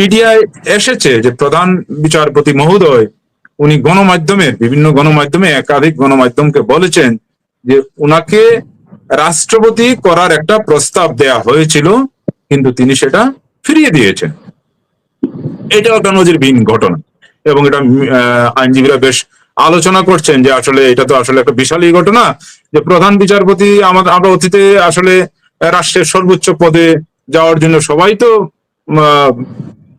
মিডিয়ায় এসেছে যে প্রধান বিচারপতি মহোদয়, উনি গণমাধ্যমে, বিভিন্ন গণমাধ্যমে, একাধিক গণমাধ্যমকে বলেছেন যে উনাকে রাষ্ট্রপতি করার একটা প্রস্তাব দেয়া হয়েছিল, কিন্তু তিনি সেটা ফিরিয়ে দিয়েছেন। এটা একটা নজিরবিহীন ঘটনা। এবং এটা আইনজীবীরা বেশ আলোচনা করছেন যে আসলে এটা তো আসলে একটা বিশালই ঘটনা যে প্রধান বিচারপতি আমাদের, আমরা অতীতে আসলে রাষ্ট্রের সর্বোচ্চ পদে যাওয়ার জন্য সবাই তো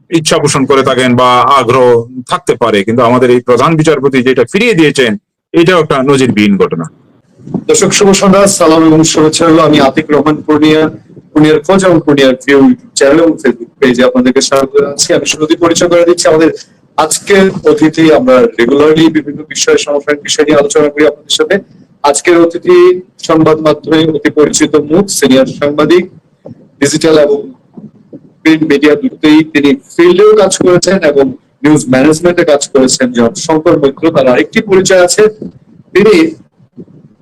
ইচ্ছা পোষণ করে থাকেন বা আগ্রহ থাকতে পারে, কিন্তু আমাদের এই প্রধান বিচারপতি যেটা ফিরিয়ে দিয়েছেন, এটাও একটা নজিরবিহীন ঘটনা। দর্শক, শুভ সন্ধ্যা, সালাম এবং শুভেচ্ছা হলো আমি আতিক রহমান পূর্ণিয়া, পূর্ণিয়ার খোঁজ এবং পূর্ণিয়ার ভিউ চ্যানেল এবং ফেসবুক পেজে আপনাদেরকে স্বাগত জানাচ্ছি। আমি শুরুতেই পরিচয় করে দিচ্ছি। আমাদের আজকের অতিথি আমরা রেগুলারলি বিভিন্ন বিষয়ে সমসাময়িক বিষয় নিয়ে আলোচনা করি আপনাদের সাথে। আজকের অতিথি সংবাদ মাধ্যমে অতি পরিচিত মুখ, সিনিয়র সাংবাদিক ডিজিটাল এবং প্রিন্ট মিডিয়া দুটোই তিনি ফিল্ডেও কাজ করেছেন এবং নিউজ ম্যানেজমেন্টে কাজ করেছেন যেমন শঙ্কর মৈত্র। তার আরেকটি পরিচয় আছে। তিনি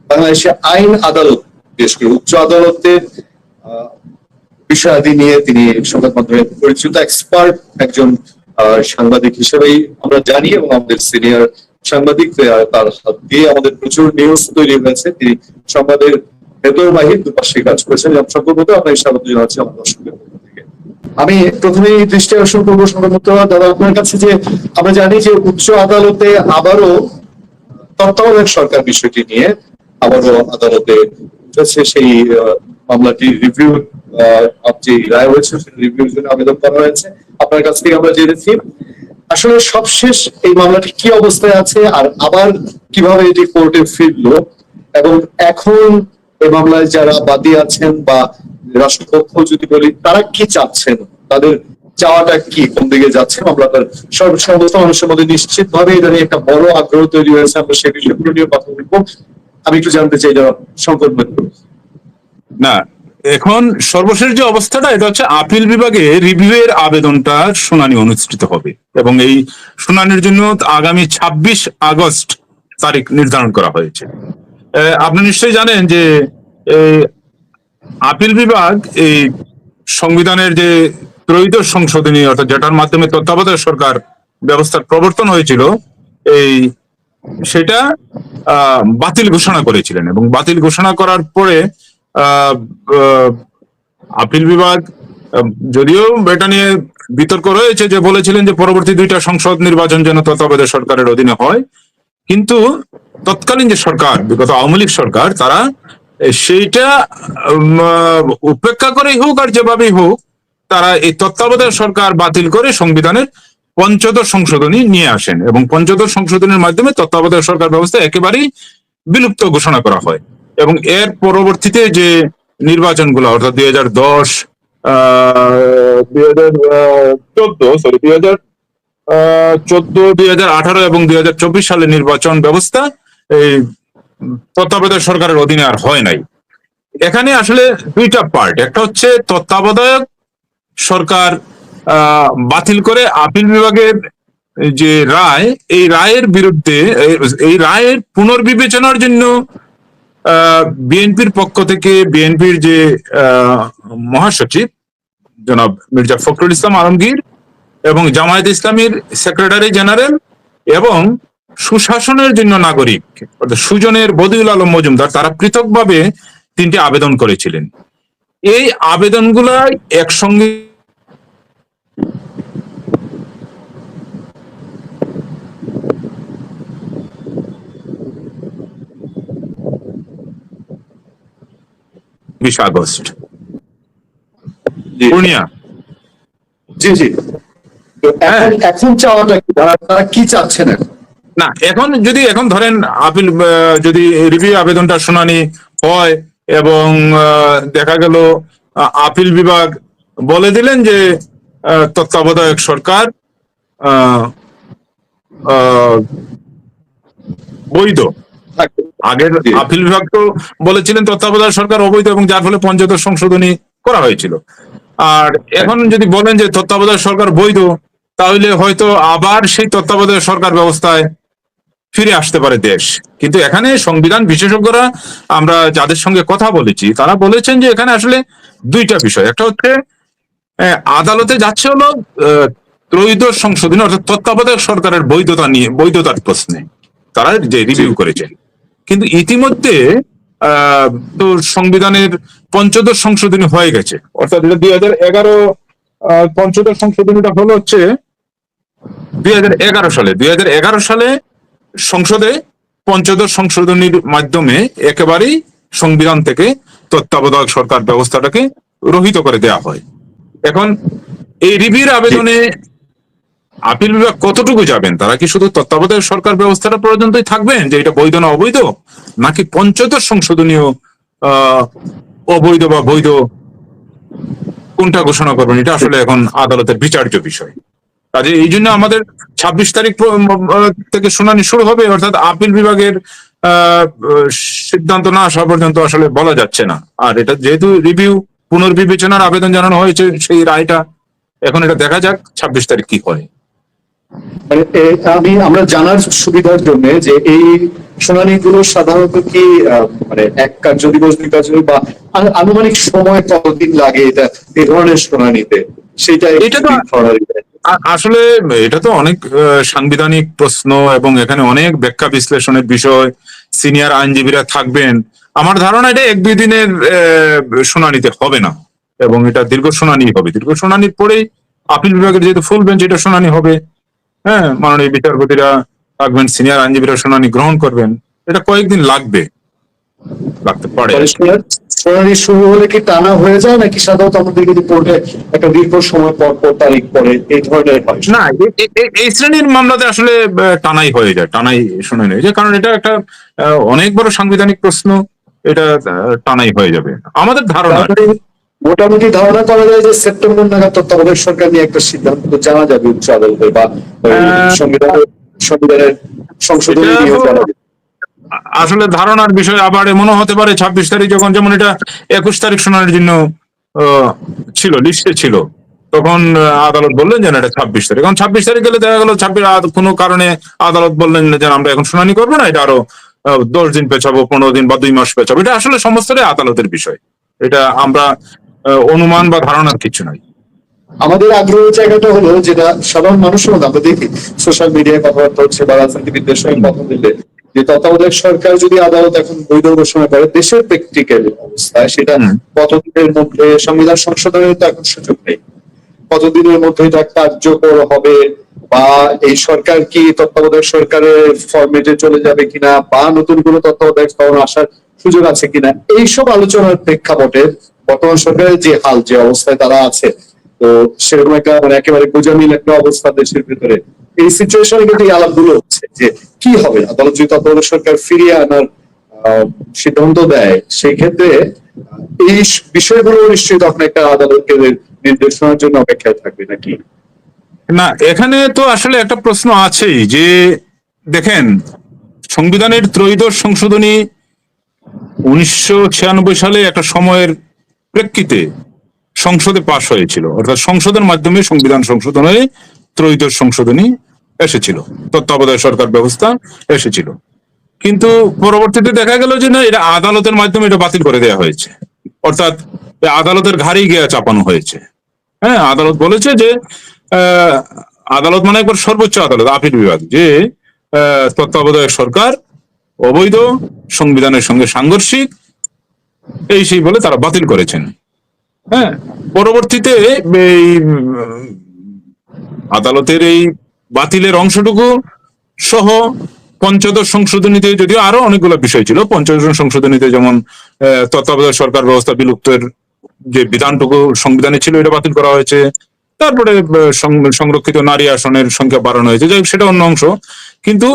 বাংলাদেশে আইন আদালত করে উচ্চ আদালতের বিষয়াদি নিয়ে তিনি সংবাদ মাধ্যমে পরিচিত এক্সপার্ট একজন সাংবাদিক হিসেবেই আমরা জানি এবং আমাদের সিনিয়র সাংবাদিক তার হাত দিয়ে আমাদের প্রচুর নিউজ তৈরি হয়েছে। তিনি সংবাদের ভেতর বাহির দুপাশে কাজ করেছেন। এবং সম্পর্কত আপনার স্বাগত জানাচ্ছি। আমার পক্ষ থেকে আমি প্রথমেই দৃষ্টি আকর্ষণ করব সংবাদ দাদা, আপনার কাছে যে আমরা জানি যে উচ্চ আদালতে আবারও তত্ত্বাবধায়ক সরকার বিষয়টি নিয়ে আবারও আদালতে উঠেছে সেই মামলাটি রিভিউ যে রায় হয়েছে রিভিউর জন্য আবেদন করা হয়েছে। আপনার কাছ থেকে আমরা জেনেছি। আসলে সবশেষ এই মামলাটি কি অবস্থায় আছে আর আবার কীভাবে এটি কোর্টে ফিরলো? এবং এখন এই মামলায় যারা বাদী আছেন বা রাষ্ট্রপক্ষ যদি বলি, তারা কি চাচ্ছেন? তাদের চাওয়াটা কি? কোন দিকে যাচ্ছে মামলাটার সর্ব- সমস্ত মানুষের মধ্যে নিশ্চিত ভাবে এটা নিয়ে একটা বড় আগ্রহ তৈরি হয়েছে। আমরা সেই বিষয়গুলো নিয়ে কথা বলব। আমি একটু জানতে চাই যারা সংকট না, এখন সর্বশেষ যে অবস্থাটা, এটা হচ্ছে আপিল বিভাগে রিভিউ এর আবেদনটা শুনানি অনুষ্ঠিত হবে এবং এই শুনানির জন্য আগামী ২৬ আগস্ট তারিখ নির্ধারণ করা হয়েছে। আপনি নিশ্চয়ই জানেন যে আপিল বিভাগ এই সংবিধানের যে ত্রয়োদশ সংশোধনী, অর্থাৎ যেটার মাধ্যমে তত্ত্বাবধায়ক সরকার ব্যবস্থার প্রবর্তন হয়েছিল, এই সেটা বাতিল ঘোষণা করেছিলেন এবং বাতিল ঘোষণা করার পরে আপিল বিভাগ যদিও এটা নিয়ে বিতর্ক রয়েছে যে বলেছিলেন যে পরবর্তী দুইটা সংসদ নির্বাচন যেন তত্ত্বাবধায়ক সরকারের অধীনে হয়, কিন্তু তৎকালীন যে সরকার, বিগত আওয়ামী লীগ সরকার, তারা সেইটা উপেক্ষা করেই হোক আর যেভাবেই হোক, তারা এই তত্ত্বাবধায়ক সরকার বাতিল করে সংবিধানের পঞ্চদশ সংশোধনী নিয়ে আসেন এবং পঞ্চদশ সংশোধনীর মাধ্যমে তত্ত্বাবধায়ক সরকার ব্যবস্থা একেবারেই বিলুপ্ত ঘোষণা করা হয়। এবং এর পরবর্তীতে যে নির্বাচনগুলো, অর্থাৎ দুই হাজার দশ দুই হাজার চোদ্দ সরি দুই হাজার চোদ্দ, দুই হাজার আঠারো এবং দুই হাজার চব্বিশ সালের নির্বাচন ব্যবস্থা এই তত্ত্বাবধায়ক সরকারের অধীনে আর হয় নাই। এখানে আসলে দুইটা পার্ট একটা হচ্ছে তত্ত্বাবধায়ক সরকার বাতিল করে আপিল বিভাগের যে রায়, এই রায়ের বিরুদ্ধে, এই- রায়ের পুনর্বিবেচনার জন্য বিএনপির পক্ষ থেকে, বিএনপির যে মহাসচিব, জনাব মির্জা ফখরুল ইসলাম আলমগীর এবং জামায়াত ইসলামীর সেক্রেটারি জেনারেল এবং সুশাসনের জন্য নাগরিক অর্থাৎ সুজনের বদিউল আলম মজুমদার তারা পৃথকভাবে তিনটি আবেদন করেছিলেন। এই আবেদনগুলা একসঙ্গে বিশ আগস্ট। জি পূর্ণিয়া। জি জি। এখন এখন চাওয়াটা কি? তারা কি চাচ্ছেন এখন? না এখন যদি এখন ধরেন আপিল যদি রিভিউ আবেদনটা শুনানি হয় এবং দেখা গেল আপিল বিভাগ বলে দিলেন যে তত্ত্বাবধায়ক সরকার বৈধ। আগের আপিল বিভাগ তো বলেছিলেন তত্ত্বাবধায়ক সরকার অবৈধ এবং যার ফলে পঞ্চদশ সংশোধনী করা হয়েছিল। আর এখন যদি বলেন যে তত্ত্বাবধায়ক সরকার বৈধ তাহলে হয়তো আবার সেই তত্ত্বাবধায়ক সরকার ব্যবস্থায় ফিরে আসতে পারে দেশ। কিন্তু এখানে সংবিধান বিশেষজ্ঞরা আমরা যাদের সঙ্গে কথা বলেছি তারা বলেছেন যে এখানে আসলে দুইটা বিষয়। একটা হচ্ছে আদালতে যাচ্ছে হলো ত্রয়োদশ সংশোধনী অর্থাৎ তত্ত্বাবধায়ক সরকারের বৈধতা নিয়ে বৈধতার প্রশ্নে। তারা যে রিভিউ করেছেন। কিন্তু ইতিমধ্যে তো সংবিধানের পঞ্চদশ সংশোধনী হয়ে গেছে। অর্থাৎ এটা দুই হাজার এগারো পঞ্চদশ সংশোধনীটা হলো হচ্ছে দুই হাজার এগারো সালে। দুই হাজার এগারো সালে সংসদে পঞ্চদশ সংশোধনীর মাধ্যমে একেবারেই সংবিধান থেকে তত্ত্বাবধায়ক সরকার ব্যবস্থাটাকে রহিত করে দেয়া হয়। এখন এই রিভিউর আবেদনে আপিল বিভাগ কতটুকু যাবেন? তারা কি শুধু তত্ত্বাবধায়ক সরকার ব্যবস্থাটা পর্যন্তই থাকবেন, যে এটা বৈধ না অবৈধ? নাকি পঞ্চদশ সংশোধনীয় অবৈধ বা বৈধ কোনটা ঘোষণা করবেন? এটা আসলে এখন আদালতের বিচার্য বিষয়। কাজে এই জন্য আমাদের ছাব্বিশ তারিখ থেকে শুনানি শুরু হবে, অর্থাৎ আপিল বিভাগের সিদ্ধান্ত না আসা পর্যন্ত আসলে বলা যাচ্ছে না। আর এটা যেহেতু রিভিউ, পুনর্বিবেচনার আবেদন জানানো হয়েছে, সেই রায়টা এখন এটা দেখা যাক, ছাব্বিশ তারিখ কি হয়। মানে আমি, আমরা জানার সুবিধার জন্য যে এই শুনানিগুলো সাধারণত কি মানে এক কার্য দিবস, দুই কার্য বা আনুমানিক সময় কতদিন লাগে এটা এই ধরনের শুনানিতে? সেটা এটা তো- আসলে এটা তো অনেক সাংবিধানিক প্রশ্ন এবং এখানে অনেক ব্যাখ্যা বিশ্লেষণের বিষয় সিনিয়র আইনজীবীরা থাকবেন। আমার ধারণা এটা এক দুই দিনের শুনানিতে হবে না। এবং এটা দীর্ঘ শুনানি হবে। দীর্ঘ শুনানির পরেই আপিল বিভাগের যেহেতু ফুল বেঞ্চ এটা শুনানি হবে। হ্যাঁ মাননীয় বিচারপতিরা থাকবেন সিনিয়র আইনজীবীরা শুনানি গ্রহণ করবেন। এটা কয়েকদিন লাগবে। লাগতে পারে। শুনানি শুরু হলে কি টানা হয়ে যায় নাকি সাধারণত আমাদের কিন্তু কোর্টে একটা দীর্ঘ সময় পর পর তারিখ পরে এই ধরনের হয়? না এই শ্রেণির মামলাতে আসলে টানাই হয়ে যায় টানাই শুনানি হয়ে যায় কারণ এটা একটা অনেক বড় সাংবিধানিক প্রশ্ন এটা টানাই হয়ে যাবে। আমাদের ধারণা মোটামুটি ধারণা করা যায় যে সেপ্টেম্বর নাগাদ তত্ত্বাবধায়ক সরকার নিয়ে একটা সিদ্ধান্ত জানা যাবে উচ্চ আদালতে বা সংবিধানের সংবিধানের সংশোধনী নিয়ে জানা যাবে। আ- আসলে ধারণার বিষয় আবার এমনও হতে পারে, ছাব্বিশ তারিখ যখন যেমন এটা একুশ তারিখ শুনানির জন্য ছিল, লিস্টে ছিল, তখন আদালত বললেন যে এটা ছাব্বিশ তারিখ। এখন ছাব্বিশ তারিখ গেলে দেখা গেল ছাব্বিশ কোনো কারণে আদালত বললেন যে আমরা এখন শুনানি করব না, এটা আরও দশ দিন পেছাবো, পনেরো দিন বা দুই মাস পেছাবো। এটা আসলে সমস্তটাই আদালতের বিষয়। এটা আমরা অনুমান বা ধারণার কিছু নাই আমাদের আগ্রহের জায়গাটা হলো যেটা সাধারণ মানুষের আমরা দেখি, সোশ্যাল মিডিয়ায় কথাবার্তা হচ্ছে বা রাজনীতিবিদদের সঙ্গে কথা বললে। যে তত্ত্বাবধায়ক সরকার যদি আদালত এখন বৈধ ঘোষণা করে দেশের প্র্যাকটিক্যাল অবস্থায় সেটা কতদিনের মধ্যে সংবিধান সংশোধনের তো এখন সুযোগ নেই। কতদিনের মধ্যে এটা কার্যকর হবে বা এই সরকার কি তত্ত্বাবধায়ক সরকারের ফরমেটে চলে যাবে কিনা বা নতুন কোনো তত্ত্বাবধায়ক ভবন আসার সুযোগ আছে কিনা এইসব আলোচনার প্রেক্ষাপটে বর্তমান সরকারের যে হাল যে অবস্থায় তারা আছে তো সেরকম একটা মানে একেবারে গোজামিল একটা অবস্থা দেশের ভিতরে। এই সিচুয়েশনে কিন্তু এই আলাপগুলো হচ্ছে যে কি হবে আদালত যদি তত্ত্বাবধায়ক সরকার ফিরিয়ে আনার সিদ্ধান্ত দেয়, সেই ক্ষেত্রে এই বিষয়গুলো নিশ্চয়ই তখন একটা আদালতের নির্দেশনার জন্য অপেক্ষায় থাকবে নাকি? না, এখানে তো আসলে একটা প্রশ্ন আছেই যে, দেখেন, সংবিধানের ত্রয়োদশ সংশোধনী উনিশশো ছিয়ানব্বই সালে একটা সময়ের প্রেক্ষিতে সংসদে পাশ হয়েছিল। অর্থাৎ সংসদের মাধ্যমে সংবিধান সংশোধন হয়ে ত্রয়োদশ সংশোধনী এসেছিল। তত্ত্বাবধায়ক সরকার ব্যবস্থা এসেছিল। কিন্তু পরবর্তীতে দেখা গেল যে না, এটা আদালতের মাধ্যমে এটা বাতিল করে দেওয়া হয়েছে। অর্থাৎ আদালতের ঘাড়েই গিয়ে চাপানো হয়েছে। হ্যাঁ আদালত বলেছে যে আদালত মানে একবার সর্বোচ্চ আদালত, আপিল বিভাগ, যে তত্ত্বাবধায়ক সরকার অবৈধ, সংবিধানের সঙ্গে সাংঘর্ষিক, এই সেই বলে তারা বাতিল করেছেন। হ্যাঁ পরবর্তীতে এই আদালতের এই বাতিলের অংশটুকু সহ পঞ্চদশ সংশোধনীতে যদিও আরও অনেকগুলো বিষয় ছিল, পঞ্চদশ সংশোধনীতে যেমন তত্ত্বাবধায়ক সরকার ব্যবস্থা বিলুপ্তের যে বিধানটুকু সংবিধানে ছিল এটা বাতিল করা হয়েছে। তারপরে সংরক্ষিত নারী আসনের সংখ্যা বাড়ানো হয়েছে, যাই সেটা অন্য অংশ। কিন্তু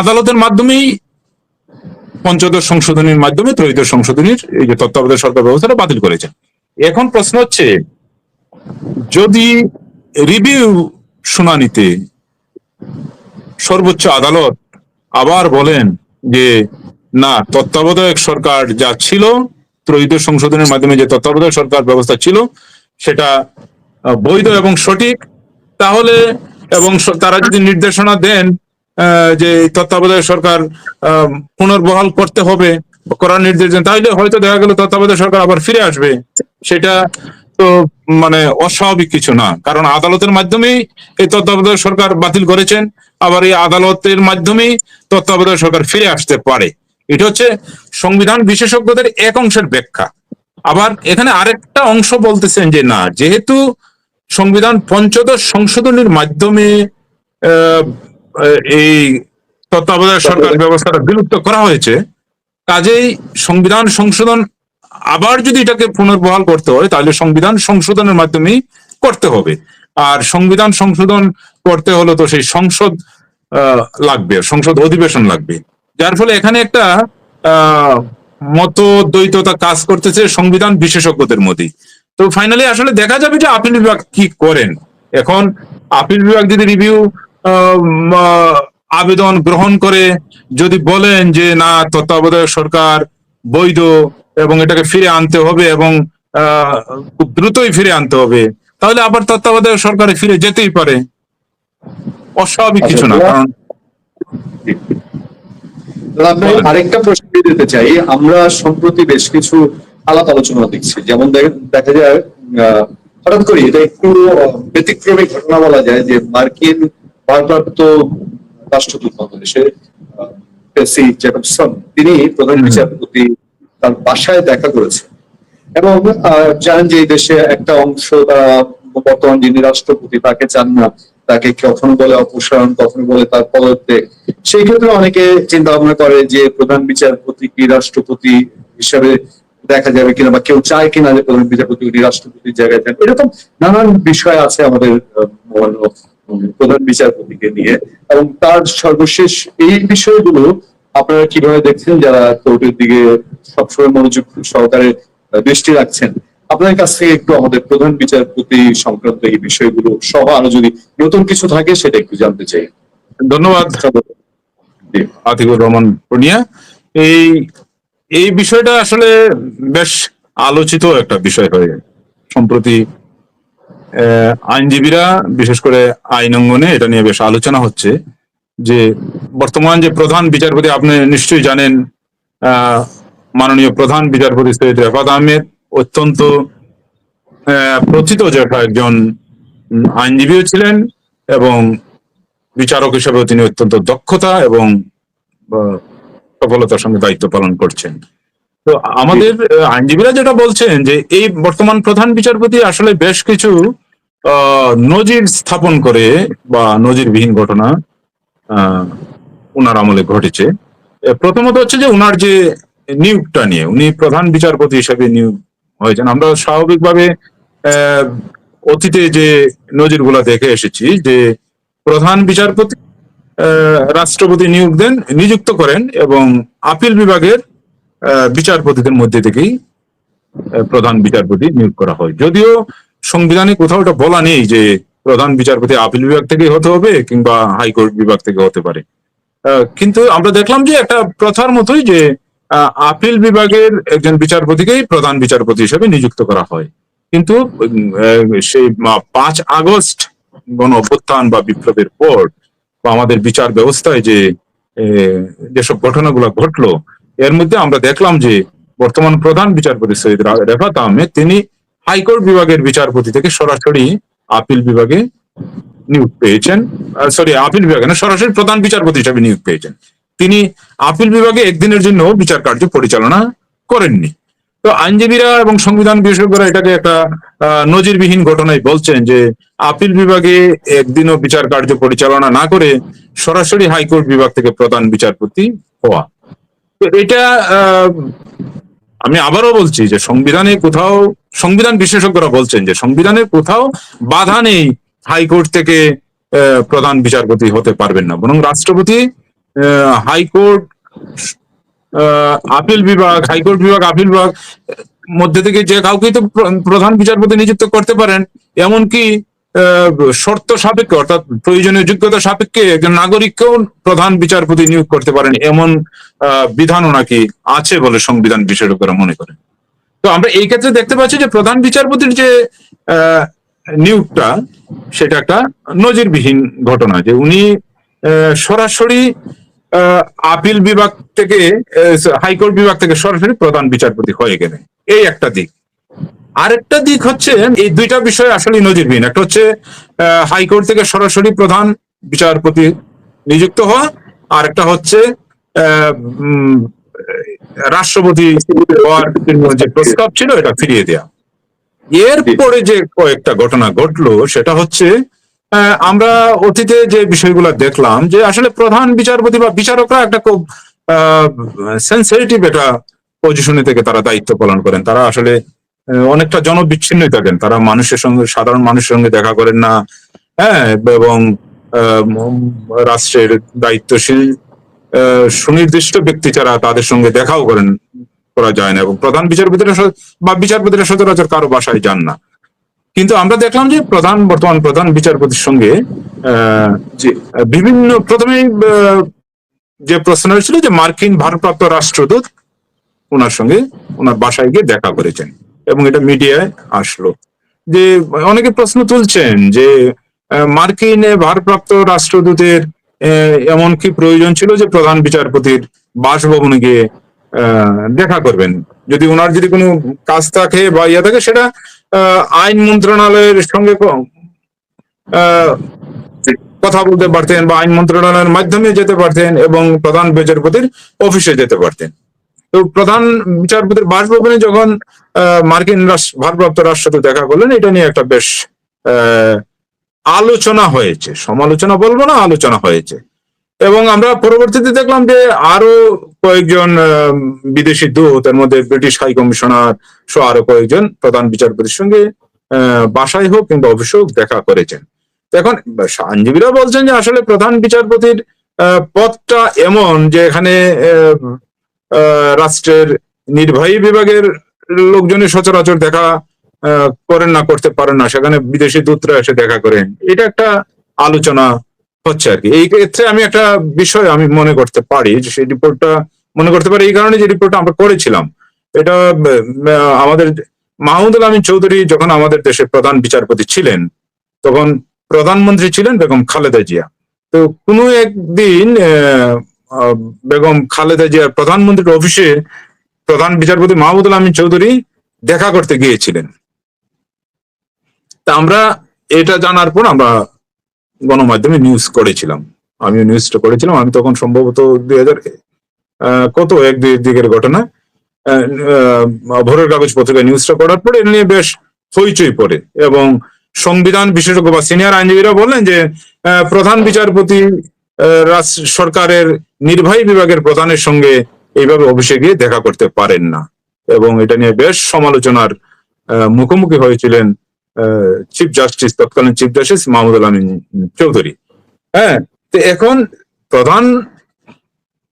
আদালতের মাধ্যমেই পঞ্চদশ সংশোধনীর মাধ্যমে ত্রয়োদশ সংশোধনীর এই যে তত্ত্বাবধায়ক সরকার ব্যবস্থাটা বাতিল করেছে। এখন প্রশ্ন হচ্ছে, যদি রিভিউ শুনানিতে সর্বোচ্চ আদালত আবার বলেন যে, না, তত্ত্বাবধায়ক সরকার যা ছিল, ত্রয়োদশ সংশোধনের মাধ্যমে যে তত্ত্বাবধায়ক সরকার ব্যবস্থা ছিল, সেটা বৈধ এবং সঠিক, তাহলে, এবং তারা যদি নির্দেশনা দেন যে তত্ত্বাবধায়ক সরকার পুনর্বহাল করতে হবে, করার নির্দেশ দেন, তাহলে হয়তো দেখা গেল তত্ত্বাবধায়ক সরকার আবার ফিরে আসবে। সেটা তো মানে অস্বাভাবিক কিছু না, কারণ আদালতের মাধ্যমেই এই তত্ত্বাবধায়ক সরকার বাতিল করেছেন, আবার এই আদালতের মাধ্যমেই তত্ত্বাবধায়ক সরকার ফিরে আসতে পারে। এটা হচ্ছে সংবিধান বিশেষজ্ঞদের এক অংশের ব্যাখ্যা। আবার এখানে আরেকটা অংশ বলতেছেন যে না, যেহেতু সংবিধান পঞ্চদশ সংশোধনের মাধ্যমে এই তত্ত্বাবধায়ক সরকার ব্যবস্থাটা বিলুপ্ত করা হয়েছে কাজেই সংবিধান সংশোধন আবার যদি এটাকে পুনর্বহাল করতে হয় তাহলে সংবিধান সংশোধনের মাধ্যমেই করতে হবে। আর সংবিধান সংশোধন করতে হলে তো সেই সংসদ লাগবে সংসদ অধিবেশন লাগবে। যার ফলে এখানে একটা আহ মত দ্বৈততা কাজ করতেছে সংবিধান বিশেষজ্ঞদের মধ্যেই তো ফাইনালি আসলে দেখা যাবে যে আপিল বিভাগ কি করেন। এখন আপিল বিভাগ যদি রিভিউ আবেদন গ্রহণ করে যদি বলেন যে না, তত্ত্বাবধায়ক সরকার বৈধ এবং এটাকে ফিরে আনতে হবে এবং খুব দ্রুতই ফিরে আনতে হবে, তাহলে আবার তত্ত্বাবধায়ক সরকারে ফিরে যেতেই পারে। অস্বাভাবিক কিছু না, কারণ আরেকটা প্রশ্ন দিতে চাই। আমরা সম্প্রতি বেশ কিছু আলাপ আলোচনা দেখছি। যেমন দেখা যায় হঠাৎ করে এটা একটু ব্যতিক্রমী ঘটনা বলা যায় যে মার্কিন ভারপ্রাপ্ত রাষ্ট্রদূত বাংলাদেশে আহ, পেসি জ্যাকবসন তিনি প্রধান বিচারপতি তার বাসায় দেখা করেছেন। এবং জানেন যে দেশে একটা অংশ তারা বর্তমান যিনি রাষ্ট্রপতি তাকে চান না। তাকে কখনো বলে অপসারণ কখনো বলে তার পদত্যাগ। সেই ক্ষেত্রে অনেকে চিন্তা ভাবনা করে যে প্রধান বিচারপতি কি রাষ্ট্রপতি হিসাবে দেখা যাবে কিনা বা কেউ চায় কিনা যে প্রধান বিচারপতি রাষ্ট্রপতির জায়গায় যান। এরকম নানান বিষয় আছে আমাদের প্রধান বিচারপতিকে নিয়ে। এবং তার সর্বশেষ এই বিষয়গুলো আপনারা কীভাবে দেখছেন যারা কোর্টের দিকে সবসময় মনোযোগ সহকারে দৃষ্টি রাখছেন আপনার কাছ থেকে একটু আমাদের প্রধান বিচারপতি সংক্রান্ত এই বিষয়গুলো সহ আরও যদি নতুন কিছু থাকে সেটা একটু জানতে চাই। ধন্যবাদ। আতিকুর রহমান পূর্ণিয়া। এই এই বিষয়টা আসলে বেশ আলোচিত একটা বিষয় হয়ে সম্প্রতি আইনজীবীরা, বিশেষ করে আইন অঙ্গনে এটা নিয়ে বেশ আলোচনা হচ্ছে যে বর্তমান যে প্রধান বিচারপতি, আপনি নিশ্চয়ই জানেন মাননীয় প্রধান বিচারপতি সৈয়দ রেফাত আহমেদ অত্যন্ত প্রথিত যে একজন আইনজীবীও ছিলেন এবং বিচারক হিসেবেও তিনি অত্যন্ত দক্ষতা এবং সফলতার সঙ্গে দায়িত্ব পালন করছেন। তো আমাদের আইনজীবীরা যেটা বলছেন যে এই বর্তমান প্রধান বিচারপতি আসলে বেশ কিছু আহ, নজির স্থাপন করে বা নজিরবিহীন ঘটনা উনার আমলে ঘটেছে। প্রথমত হচ্ছে যে উনার যে নিয়োগটা নিয়ে উনি প্রধান বিচারপতি হিসেবে নিয়োগ হয়েছেন। আমরা স্বাভাবিকভাবে আহ, অতীতে যে নজিরগুলা দেখে এসেছি যে প্রধান বিচারপতি রাষ্ট্রপতি নিয়োগ দেন নিযুক্ত করেন এবং আপিল বিভাগের বিচারপতিদের মধ্যে থেকেই প্রধান বিচারপতি নিয়োগ করা হয়। যদিও সংবিধানে কোথাও এটা বলা নেই যে প্রধান বিচারপতি আপিল বিভাগ থেকে হতে হবে কিংবা হাইকোর্ট বিভাগ থেকে হতে পারে। কিন্তু আমরা দেখলাম যে একটা প্রথার মতোই যে আপিল বিভাগের একজন বিচারপতিকেই প্রধান বিচারপতি হিসেবে নিযুক্ত করা হয়। কিন্তু সেই পাঁচ আগস্ট গণ অভ্যুত্থান বা বিপ্লবের পর বা আমাদের বিচার ব্যবস্থায় যে যেসব ঘটনাগুলো ঘটলো এর মধ্যে আমরা দেখলাম যে বর্তমান প্রধান বিচারপতি সৈয়দ রেফাত আহমেদ, তিনি হাইকোর্ট বিভাগের বিচারপতি থেকে সরাসরি আপিল বিভাগে নিয়োগ পেয়েছেন। সরি আপিল বিভাগে না, সরাসরি প্রধান বিচারপতি হিসেবে নিয়োগ পেয়েছেন। তিনি আপিল বিভাগে একদিনের জন্য বিচার কার্য পরিচালনা করেননি। তো আইনজীবীরা এবং সংবিধান বিশেষজ্ঞরা এটাকে একটা নজিরবিহীন ঘটনায় বলছেন যে আপিল বিভাগে একদিনও বিচার কার্য পরিচালনা না করে সরাসরি হাইকোর্ট বিভাগ থেকে প্রধান বিচারপতি হওয়া। এটা আমি আবারও বলছি যে সংবিধানে কোথাও, সংবিধান বিশেষজ্ঞরা বলছেন যে সংবিধানের কোথাও বাধা নেই হাইকোর্ট থেকে প্রধান বিচারপতি হতে পারবেন না। বরং রাষ্ট্রপতি হাইকোর্ট আপিল বিভাগ, হাইকোর্ট বিভাগ, আপিল বিভাগ, মধ্যে থেকে যে কাউকেই তো প্রধান বিচারপতি নিযুক্ত করতে পারেন, এমনকি শর্ত সাপেক্ষে, অর্থাৎ প্রয়োজনীয় যোগ্যতা সাপেক্ষে একজন নাগরিককেও প্রধান বিচারপতি নিয়োগ করতে পারেন, এমন বিধানও নাকি আছে বলে সংবিধান বিশেষজ্ঞরা মনে করেন। তো আমরা এই ক্ষেত্রে দেখতে পাচ্ছি যে প্রধান বিচারপতির যে নিয়োগটা, সেটা একটা নজিরবিহীন ঘটনা যে উনি সরাসরি আপিল বিভাগ থেকে হাইকোর্ট বিভাগ থেকে সরাসরি প্রধান বিচারপতি হয়ে গেলেন। এই একটা দিক। আরেকটা দিক হচ্ছে, এই দুইটা বিষয় আসলে নজিরবিহীন। একটা হচ্ছে হাইকোর্ট থেকে সরাসরি প্রধান বিচারপতি নিযুক্ত হওয়া আর একটা হচ্ছে রাষ্ট্রপতি হওয়ার যে প্রস্তাব ছিল, এটা ফিরিয়ে দেয়া। এরপরে যে কয়েকটা ঘটনা ঘটলো, সেটা হচ্ছে আমরা অতীতে যে বিষয়গুলো দেখলাম, যে আসলে প্রধান বিচারপতি বা বিচারকরা একটা খুব সেন্সিটিভ একটা পজিশনে থেকে তারা দায়িত্ব পালন করেন। তারা আসলে অনেকটা জনবিচ্ছিন্নই থাকেন। তারা মানুষের সঙ্গে, সাধারণ মানুষের সঙ্গে দেখা করেন না। হ্যাঁ এবং রাষ্ট্রের দায়িত্বশীল সুনির্দিষ্ট ব্যক্তি ছাড়া তাদের সঙ্গে দেখাও করেন, করা যায় না। এবং প্রধান বিচারপতিরা বা বিচারপতিরা সচরাচর কারও বাসায় যান না। কিন্তু আমরা দেখলাম যে প্রধান, বর্তমান প্রধান বিচারপতির সঙ্গে বিভিন্ন, প্রথমে যে প্রশ্ন হয়েছিল যে মার্কিন ভারপ্রাপ্ত রাষ্ট্রদূত ওনার সঙ্গে ওনার বাসায় গিয়ে দেখা করেছেন। এবং এটা মিডিয়ায় আসলো। যে অনেকে প্রশ্ন তুলছেন যে মার্কিন ভারপ্রাপ্ত রাষ্ট্রদূতের এমন কি প্রয়োজন ছিল যে প্রধান বিচারপতির বাসভবনে গিয়ে দেখা করবেন? যদি ওনার যদি কোনো কাজ থাকে বা ইয়ে থাকে, সেটা আইন মন্ত্রণালয়ের সঙ্গে কথা বলতে পারতেন বা আইন মন্ত্রণালয়ের মাধ্যমে যেতে পারতেন এবং প্রধান বিচারপতির অফিসে যেতে পারতেন। তো প্রধান বিচারপতির বাসভবনে যখন মার্কিন রাষ্ট্র- ভারপ্রাপ্ত রাষ্ট্রদূত দেখা করলেন, এটা নিয়ে একটা বেশ আলোচনা হয়েছে। সমালোচনা বলব না, আলোচনা হয়েছে। এবং আমরা পরবর্তীতে দেখলাম যে আরও কয়েকজন বিদেশি দূত, এর মধ্যে ব্রিটিশ হাই কমিশনার সহ আরও কয়েকজন প্রধান বিচারপতির সঙ্গে বাসায় হোক কিংবা অফিসে হোক দেখা করেছেন। এখন আইনজীবীরা বলছেন যে আসলে প্রধান বিচারপতির পদটা এমন যে এখানে রাষ্ট্রের নির্বাহী বিভাগের লোকজনের সচরাচর দেখা করেন না, করতে পারেন না। সেখানে বিদেশি দূতরা এসে দেখা করেন এটা একটা আলোচনা হচ্ছে আর কি। এই ক্ষেত্রে আমি একটা বিষয় আমি মনে করতে পারি যে সেই রিপোর্টটা, মনে করতে পারি এই কারণে যে রিপোর্টটা আমরা করেছিলাম। এটা আমাদের মাহমুদুল আমিন চৌধুরী যখন আমাদের দেশের প্রধান বিচারপতি ছিলেন, তখন প্রধানমন্ত্রী ছিলেন বেগম খালেদা জিয়া। তো কোনো একদিন বেগম খালেদা জিয়ার প্রধানমন্ত্রীর অফিসে প্রধান বিচারপতি মাহমুদুল আমিন চৌধুরী দেখা করতে গিয়েছিলেন। তা আমরা এটা জানার পর আমরা গণমাধ্যমে নিউজ করেছিলাম। আমিও নিউজটা করেছিলাম। আমি তখন সম্ভবত দুই হাজার কত এক দুই দিকের ঘটনা ভোরের কাগজ পত্রিকা নিউজটা করার পরে নিয়ে বেশ হইচই পড়ে এবং সংবিধান বিশেষজ্ঞ বা সিনিয়র আইনজীবীরা বললেন যে প্রধান বিচারপতি সরকারের নির্বাহী বিভাগের প্রধানের সঙ্গে এইভাবে অফিসে গিয়ে দেখা করতে পারেন না। এবং এটা নিয়ে বেশ সমালোচনার মুখোমুখি হয়েছিলেন চিফ জাস্টিস তৎকালীন চিফ জাস্টিস মাহমুদুল আমিন চৌধুরী। হ্যাঁ তো এখন প্রধান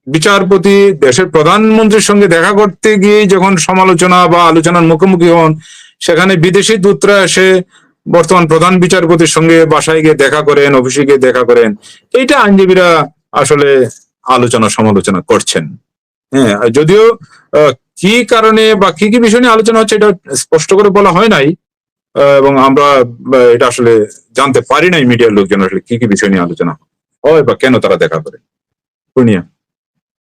বিচারপতি, দেশের প্রধানমন্ত্রীর সঙ্গে দেখা করতে গিয়ে যখন সমালোচনা বা আলোচনার মুখোমুখি হন, সেখানে বিদেশি দূতরা এসে বর্তমান প্রধান বিচারপতির সঙ্গে বাসায় গিয়ে দেখা করেন, অফিসে গিয়ে দেখা করেন। এইটা আইনজীবীরা আসলে আলোচনা সমালোচনা করছেন। হ্যাঁ যদিও কি কারণে বা কি কি বিষয় নিয়ে আলোচনা হচ্ছে এটা স্পষ্ট করে বলা হয় নাই এবং আমরা এটা আসলে জানতে পারি নাই মিডিয়ার লোকজন আসলে কি কি বিষয় নিয়ে আলোচনা হয় বা কেন তারা দেখা করে। পূর্ণিয়া।